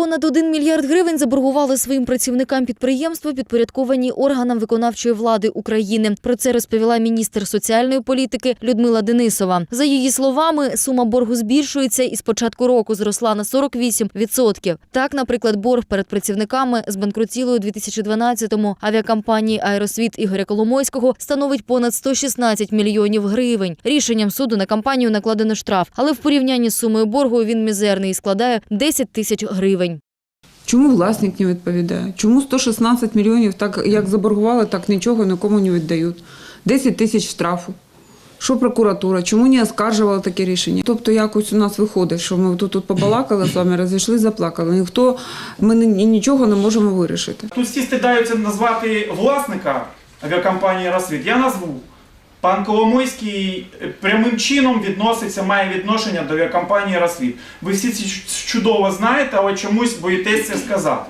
Понад 1 мільярд гривень заборгували своїм працівникам підприємства, підпорядковані органам виконавчої влади України. Про це розповіла міністр соціальної політики Людмила Денисова. За її словами, сума боргу збільшується і з початку року зросла на 48%. Так, наприклад, борг перед працівниками збанкрутілої у 2012-му авіакомпанії «Аеросвіт» Ігоря Коломойського становить понад 116 мільйонів гривень. Рішенням суду на компанію накладено штраф, але в порівнянні з сумою боргу він мізерний і складає 10 тисяч гривень. Чому власник не відповідає? Чому 116 мільйонів, так як заборгували, так нічого нікому не віддають? 10 тисяч штрафу. Що прокуратура? Чому не оскаржувала таке рішення? Тобто якось у нас виходить, що ми тут, тут побалакали з вами, розійшли, заплакали. Ніхто, ми нічого не можемо вирішити. Тут всі стидаються назвати власника авіакомпанії «Росвіт». Я назву. Пан Коломойський е, прямим чином відноситься, має відношення до компанії «Росвіт». Ви всі це чудово знаєте, але чомусь боїтесь це сказати.